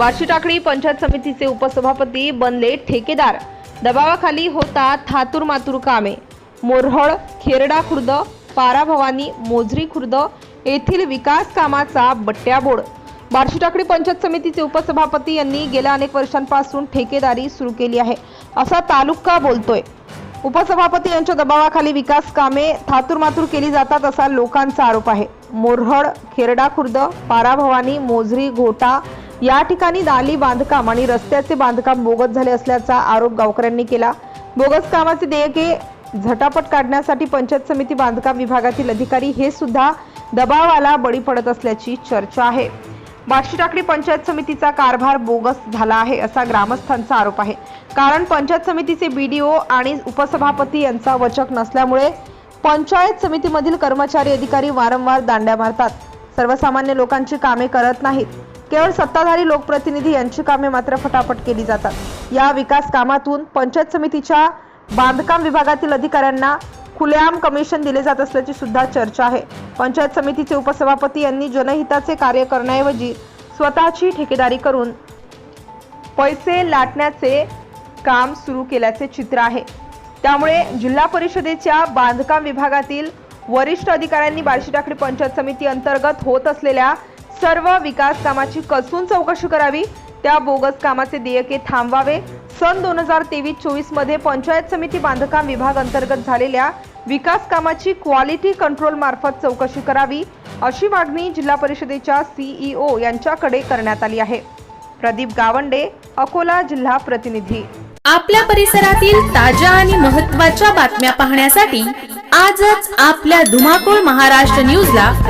बार्शी टाकळी पंचायत समितीचे उपसभापती बनले ठेकेदार. दबावाखाली होता थातूर मातूर कामे. मोरहळ खेरडा खुर्द पारा भवानी मोजरी खुर्द येथील विकास कामाचा बट्ट्याबोड. बार्शी टाकळी पंचायत समितीचे उपसभापती यांनी गेल्या अनेक वर्षांपासून ठेकेदारी सुरू केली आहे असा तालुका बोलतोय. उपसभापती यांच्या दबावाखाली विकास कामे थातूरमातूर केली जातात असा लोकांचा आरोप आहे. मोरहड खेरडा खुर्द पाराभवानी मोझरी घोटा या ठिकाणी नाली बांधकाम आणि रस्त्याचे बांधकाम बोगस झाले असल्याचा आरोप गावकऱ्यांनी केला. बोगस कामाचे देयके झटापट काढण्यासाठी पंचायत समिती बांधकाम विभागातील अधिकारी हे सुद्धा दबावाला बळी पडत असल्याची चर्चा आहे. बार्शी टाकडी पंचायत समितीचा कारभार बोगस झाला आहे असा ग्रामस्थांचा आरोप आहे. कारण पंचायत समितीचे बीडीओ आणि उपसभापती यांचा वचक नसल्यामुळे पंचायत समितीमधील कर्मचारी अधिकारी वारंवार दांड्या मारतात. सर्वसामान्य लोकांची कामे करत नाहीत. केवळ सत्ताधारी लोकप्रतिनिधी यांची कामे मात्र फटाफट केली जातात. या विकास कामातून पंचायत समितीच्या बांधकाम विभागातील अधिकाऱ्यांना खुलेआम कमिशन दिले जात असल्याची सुद्धा चर्चा आहे. पंचायत समितीचे उपसभापती यांनी जनहिताचे कार्य करण्याऐवजी स्वतःची ठेकेदारी करून पैसे लाटण्याचे काम सुरू केल्याचे चित्र आहे. त्यामुळे जिल्हा परिषदेच्या बांधकाम विभागातील वरिष्ठ अधिकाऱ्यांनी बार्शी टाकळी पंचायत समिती अंतर्गत होत असलेल्या सर्व विकास कामाची कसून चौकशी करावी? त्या बोगस कामाचे देयके थांबवावे. सन दोन हजार तेवीस चोवीसमध्ये पंचायत समिती बांधकाम विभाग अंतर्गत झालेल्या विकास कामाची क्वालिटी कंट्रोल मार्फत चौकशी करावी अशी मागणी जिल्हा परिषदेच्या सीईओ यांच्याकडे करण्यात आली आहे. प्रदीप गावंडे अकोला जिल्हा प्रतिनिधी. आपल्या परिसरातील ताज्या आणि महत्त्वाच्या बातम्या पाहण्यासाठी आजच आपल्या धुमाकूळ महाराष्ट्र न्यूजला